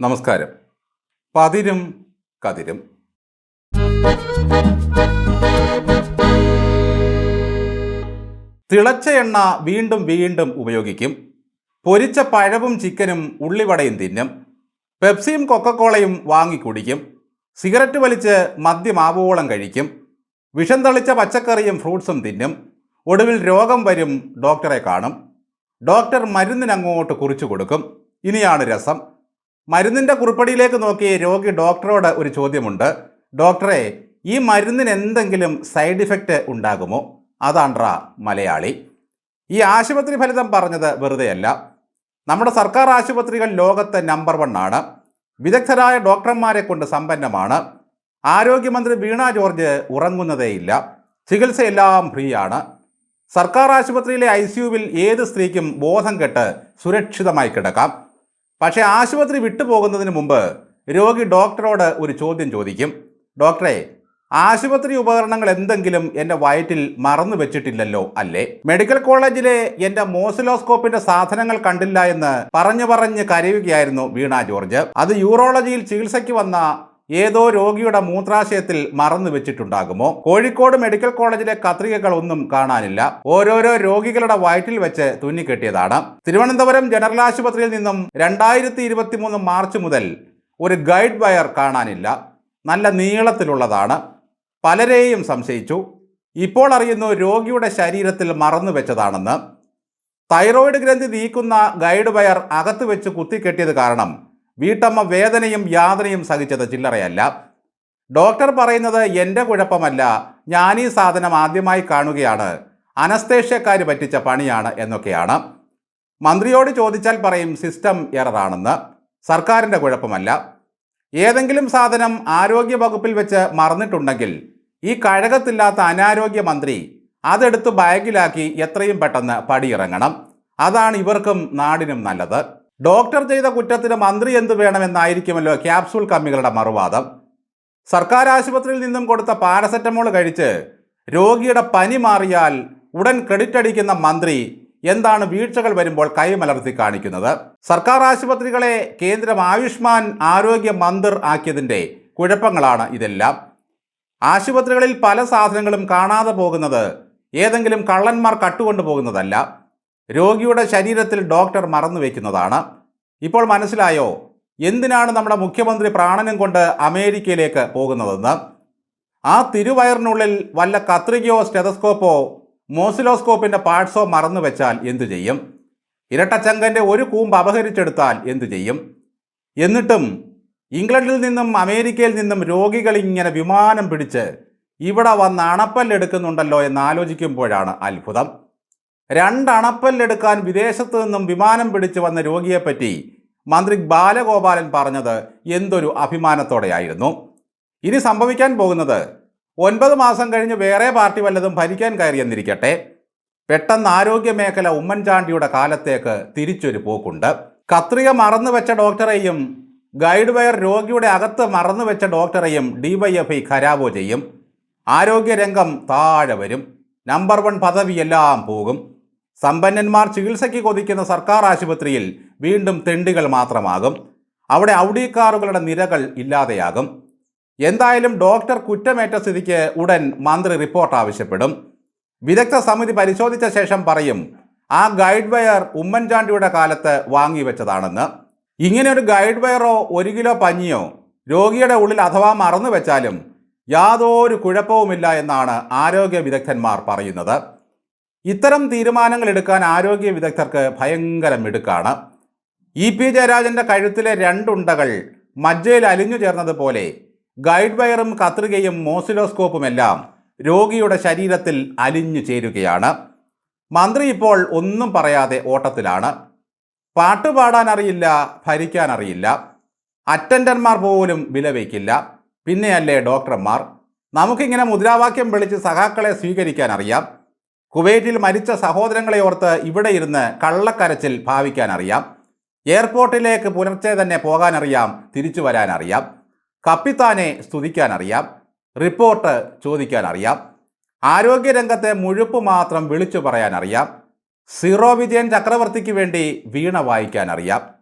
നമസ്കാരം. പതിരും കതിരും. തിളച്ച എണ്ണ വീണ്ടും വീണ്ടും ഉപയോഗിക്കും. പൊരിച്ച പഴവും ചിക്കനും ഉള്ളിവടയും തിന്നും. പെപ്സിയും കൊക്കക്കോളയും വാങ്ങിക്കുടിക്കും സിഗരറ്റ് വലിച്ച് മദ്യമാവോളം കഴിക്കും. വിഷം തളിച്ച പച്ചക്കറിയും ഫ്രൂട്ട്സും തിന്നും. ഒടുവിൽ രോഗം വരും ഡോക്ടറെ കാണും. ഡോക്ടർ മരുന്നിനങ്ങോട്ട് കുറിച്ചു കൊടുക്കും. ഇനിയാണ് രസം. മരുന്നിന്റെ കുറിപ്പടിയിലേക്ക് നോക്കി രോഗി ഡോക്ടറോട് ഒരു ചോദ്യമുണ്ട്. ഡോക്ടറെ ഈ മരുന്നിന് എന്തെങ്കിലും സൈഡ് ഇഫക്റ്റ് ഉണ്ടാകുമോ? അതാണ്ട്രാ മലയാളി. ഈ ആശുപത്രി ഫലിതം പറഞ്ഞത് വെറുതെയല്ല. നമ്മുടെ സർക്കാർ ആശുപത്രികൾ ലോകത്ത് നമ്പർ വൺ ആണ്. വിദഗ്ധരായ ഡോക്ടർമാരെ കൊണ്ട് സമ്പന്നമാണ്. ആരോഗ്യമന്ത്രി വീണ ജോർജ് ഉറങ്ങുന്നതേയില്ല. ചികിത്സയെല്ലാം ഫ്രീ ആണ് സർക്കാർ ആശുപത്രിയിലെ ഐ സിയുവിൽ ഏത് സ്ത്രീക്കും ബോധം കെട്ട് സുരക്ഷിതമായി കിടക്കാം. പക്ഷേ ആശുപത്രി വിട്ടുപോകുന്നതിന് മുമ്പ് രോഗി ഡോക്ടറോട് ഒരു ചോദ്യം ചോദിക്കും. ഡോക്ടറെ ആശുപത്രി ഉപകരണങ്ങൾ എന്തെങ്കിലും എന്റെ വയറ്റിൽ മറന്നു വെച്ചിട്ടില്ലല്ലോ അല്ലേ? മെഡിക്കൽ കോളേജിലെ എന്റെ മോസിലോസ്കോപ്പിന്റെ സാധനങ്ങൾ കണ്ടില്ല എന്ന് പറഞ്ഞു പറഞ്ഞ് കരയുകയായിരുന്നു വീണ ജോർജ്. അത് യൂറോളജിയിൽ ചികിത്സയ്ക്ക് വന്ന ഏതോ രോഗിയുടെ മൂത്രാശയത്തിൽ മറന്നു വെച്ചിട്ടുണ്ടാകുമോ? കോഴിക്കോട് മെഡിക്കൽ കോളേജിലെ കത്രികകൾ ഒന്നും കാണാനില്ല. ഓരോരോ രോഗികളുടെ വയറ്റിൽ വെച്ച് തുന്നിക്കെട്ടിയതാണ് തിരുവനന്തപുരം ജനറൽ ആശുപത്രിയിൽ നിന്നും രണ്ടായിരത്തി മാർച്ച് മുതൽ ഒരു ഗൈഡ് വയർ കാണാനില്ല. നല്ല നീളത്തിലുള്ളതാണ്. പലരെയും സംശയിച്ചു. ഇപ്പോൾ അറിയുന്നു രോഗിയുടെ ശരീരത്തിൽ മറന്നു വെച്ചതാണെന്ന്. തൈറോയിഡ് ഗ്രന്ഥി നീക്കുന്ന ഗൈഡ് വയർ അകത്ത് വെച്ച് കുത്തിക്കെട്ടിയത് കാരണം വീട്ടമ്മ വേദനയും യാതനയും സഹിച്ചത് ചില്ലറയല്ല. ഡോക്ടർ പറയുന്നത് എന്റെ കുഴപ്പമല്ല ഈ സാധനം ആദ്യമായി കാണുകയാണ്. അനസ്തേഷ്യക്കാർ പറ്റിച്ച പണിയാണ് എന്നൊക്കെയാണ്. മന്ത്രിയോട് ചോദിച്ചാൽ പറയും സിസ്റ്റം എററാണെന്ന്. സർക്കാരിന്റെ കുഴപ്പമല്ല. ഏതെങ്കിലും സാധനം ആരോഗ്യ വകുപ്പിൽ വെച്ച് മറന്നിട്ടുണ്ടെങ്കിൽ ഈ കഴകത്തില്ലാത്ത അനാരോഗ്യ മന്ത്രി അതെടുത്ത് ബാഗിലാക്കി എത്രയും പെട്ടെന്ന് പടിയിറങ്ങണം. അതാണ് ഇവർക്കും നാടിനും നല്ലത്. ഡോക്ടർ ചെയ്ത കുറ്റത്തിന് മന്ത്രി എന്ത് വേണമെന്നായിരിക്കുമല്ലോ ക്യാപ്സൂൾ കമ്മികളുടെ മറുവാദം? സർക്കാർ ആശുപത്രിയിൽ നിന്നും കൊടുത്ത പാരസെറ്റമോൾ കഴിച്ച് രോഗിയുടെ പനി മാറിയാൽ ഉടൻ ക്രെഡിറ്റ് അടിക്കുന്ന മന്ത്രി എന്താണ് വീഴ്ചകൾ വരുമ്പോൾ കൈമലർത്തി കാണിക്കുന്നത്? സർക്കാർ ആശുപത്രികളെ കേന്ദ്രം ആയുഷ്മാൻ ആരോഗ്യ മന്ദിർ ആക്കിയതിന്റെ കുഴപ്പങ്ങളാണ് ഇതെല്ലാം. ആശുപത്രികളിൽ പല സാധനങ്ങളും കാണാതെ പോകുന്നത് ഏതെങ്കിലും കള്ളന്മാർ കട്ടുകൊണ്ടു പോകുന്നതല്ല. രോഗിയുടെ ശരീരത്തിൽ ഡോക്ടർ മറന്നു വയ്ക്കുന്നതാണ് ഇപ്പോൾ മനസ്സിലായോ? എന്തിനാണ് നമ്മുടെ മുഖ്യമന്ത്രി പ്രാണനും കൊണ്ട് അമേരിക്കയിലേക്ക് പോകുന്നതെന്ന്? ആ തിരുവയറിനുള്ളിൽ വല്ല കത്രികയോ സ്റ്റെതസ്കോപ്പോ മോസിലോസ്കോപ്പിന്റെ പാർട്സോ മറന്നു വെച്ചാൽ എന്തു ചെയ്യും? ഇരട്ടച്ചങ്കന്റെ ഒരു കൂമ്പ് അപഹരിച്ചെടുത്താൽ എന്തു ചെയ്യും? എന്നിട്ടും ഇംഗ്ലണ്ടിൽ നിന്നും അമേരിക്കയിൽ നിന്നും രോഗികൾ ഇങ്ങനെ വിമാനം പിടിച്ച് ഇവിടെ വന്ന് അണപ്പല്ലെടുക്കുന്നുണ്ടല്ലോ എന്ന് ആലോചിക്കുമ്പോഴാണ് അത്ഭുതം. രണ്ട് അണപ്പല്ലെടുക്കാൻ വിദേശത്ത് നിന്നും വിമാനം പിടിച്ചു വന്ന രോഗിയെപ്പറ്റി മന്ത്രി ബാലഗോപാലൻ പറഞ്ഞത് എന്തൊരു അഭിമാനത്തോടെയായിരുന്നു. ഇനി സംഭവിക്കാൻ പോകുന്നത് ഒൻപത് മാസം കഴിഞ്ഞ് വേറെ പാർട്ടി വല്ലതും ഭരിക്കാൻ കയറിയെന്നിരിക്കട്ടെ. പെട്ടെന്ന് ആരോഗ്യ മേഖല ഉമ്മൻചാണ്ടിയുടെ കാലത്തേക്ക് തിരിച്ചൊരു പോക്കുണ്ട്. കത്രിക മറന്നു വെച്ച ഡോക്ടറെയും ഗൈഡ് വയർ രോഗിയുടെ അകത്ത് മറന്നു വെച്ച ഡോക്ടറെയും ഡിവൈഎഫ്ഐ ഖരാബോ ചെയ്യും. ആരോഗ്യരംഗം താഴെ വരും. നമ്പർ വൺ പദവിയെല്ലാം പോകും. സമ്പന്നന്മാർ ചികിത്സയ്ക്ക് കൊതിക്കുന്ന സർക്കാർ ആശുപത്രിയിൽ വീണ്ടും തെണ്ടികൾ മാത്രമാകും. അവിടെ ഔഡിക്കാറുകളുടെ നിരകൾ ഇല്ലാതെയാകും. എന്തായാലും ഡോക്ടർ കുറ്റമേറ്റ സ്ഥിതിക്ക് ഉടൻ മന്ത്രി റിപ്പോർട്ട് ആവശ്യപ്പെടും. വിദഗ്ധ സമിതി പരിശോധിച്ച ശേഷം പറയും ആ ഗൈഡ് വയർ ഉമ്മൻചാണ്ടിയുടെ കാലത്ത് വാങ്ങിവെച്ചതാണെന്ന് ഇങ്ങനെ ഒരു ഗൈഡ് വയറോ ഒരു കിലോ പഞ്ഞിയോ രോഗിയുടെ ഉള്ളിൽ അഥവാ മറന്നു വെച്ചാലും യാതൊരു കുഴപ്പവുമില്ല എന്നാണ് ആരോഗ്യ വിദഗ്ധന്മാർ പറയുന്നത്. ഇത്തരം തീരുമാനങ്ങൾ എടുക്കാൻ ആരോഗ്യ വിദഗ്ധർക്ക് ഭയങ്കര മിടുക്കാണ്. ഇ പി ജയരാജന്റെ കഴുത്തിലെ രണ്ടുണ്ടകൾ മജ്ജയിൽ അലിഞ്ഞു ചേർന്നതുപോലെ ഗൈഡ് വയറും കത്രികയും മോസിലോസ്കോപ്പുമെല്ലാം രോഗിയുടെ ശരീരത്തിൽ അലിഞ്ഞു ചേരുകയാണ്. മന്ത്രി ഇപ്പോൾ ഒന്നും പറയാതെ ഓട്ടത്തിലാണ്. പാട്ട് പാടാൻ അറിയില്ല ഭരിക്കാൻ അറിയില്ല അറ്റൻഡർമാർ പോലും വിലവയ്ക്കില്ല പിന്നെയല്ലേ ഡോക്ടർമാർ. നമുക്കിങ്ങനെ മുദ്രാവാക്യം വിളിച്ച് സഖാക്കളെ സ്വീകരിക്കാൻ അറിയാം കുവൈറ്റിൽ മരിച്ച സഹോദരങ്ങളെ ഓർത്ത് ഇവിടെ ഇരുന്ന് കള്ളക്കരച്ചിൽ ഭാവിക്കാനറിയാം. എയർപോർട്ടിലേക്ക് പുലർച്ചെ തന്നെ പോകാനറിയാം തിരിച്ചു വരാനറിയാം. കപ്പിത്താനെ സ്തുതിക്കാനറിയാം റിപ്പോർട്ട് ചോദിക്കാനറിയാം. ആരോഗ്യരംഗത്തെ മുഴുപ്പ് മാത്രം വിളിച്ചു പറയാനറിയാം. സീറോ വിജയൻ ചക്രവർത്തിക്ക് വേണ്ടി വീണ വായിക്കാനറിയാം.